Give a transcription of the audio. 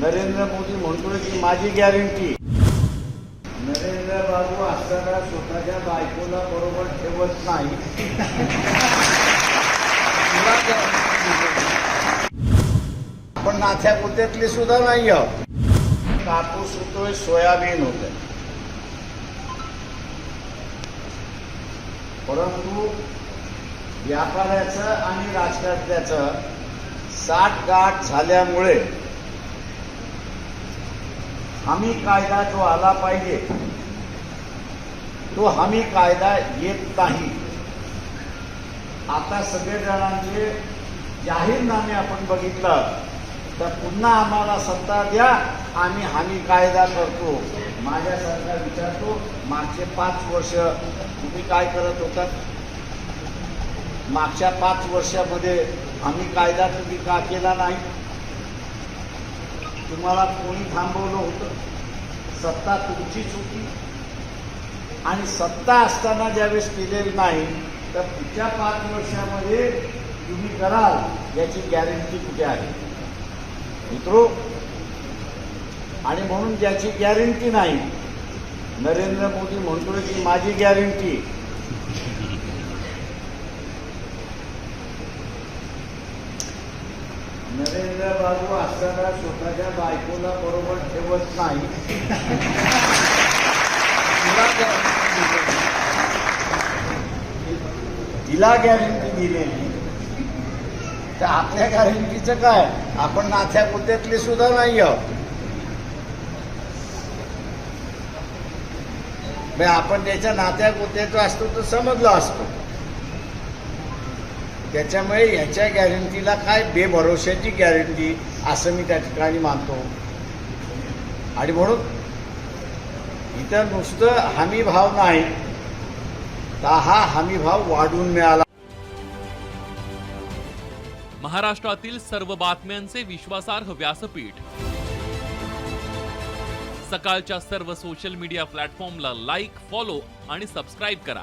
नरेंद्र मोदी म्हणतोय की माझी गॅरंटी नरेंद्र बाबू असताना स्वतःच्या बायकोला बरोबर ठेवत नाही. आपण नाथ्या कुत्यातली सुद्धा नाही आहोत कापूस होतोय सोयाबीन होतोय. परंतु व्यापाऱ्याचं आणि राजकारण्याचं साठ गाठ झाल्यामुळे हमी कायदा जो आला पाहिजे तो हमी कायदा येत नाही. आता सगळेजणांचे जाहीरनामे आपण बघितलं तर पुन्हा आम्हाला सत्ता द्या आम्ही हमी कायदा करतो. माझ्यासारखा विचारतो मागचे पाच वर्ष तुम्ही काय करत होतात मागच्या पाच वर्षामध्ये आम्ही कायदा तुम्ही का केला नाही? तुम्हाला कोणी थांबवलं होतं? सत्ता तुमचीच होती. आणि सत्ता असताना ज्यावेळेस केलेली नाही तर पुढच्या पाच वर्षामध्ये तुम्ही कराल याची गॅरंटी कुठे आहे? मित्रो आणि म्हणून ज्याची गॅरंटी नाही नरेंद्र मोदी म्हणतोय की माझी गॅरंटी नरेंद्र बाबू असताना स्वतःच्या बायकोला बरोबर ठेवत नाही. तिला गॅरंटी दिलेली. तर आपल्या गॅरंटीचं काय? आपण नाथ्या कुत्यातली सुद्धा नाही आहोत. आपण त्याच्या नात्या कुत्याचं असतो तर समजलं असतो. त्याच्यामुळे ह्याच्या गॅरंटीला काय बेभरोशाची गॅरंटी असं मी त्या ठिकाणी मानतो. आणि म्हणून इथं नुसतं हमी भाव नाही तर हा हमी भाव मिळाला. महाराष्ट्रातील सर्व बातम्यांचे विश्वासार्ह व्यासपीठ. सकाळच्या सर्व सोशल मीडिया प्लॅटफॉर्मला लाईक फॉलो आणि सबस्क्राईब करा.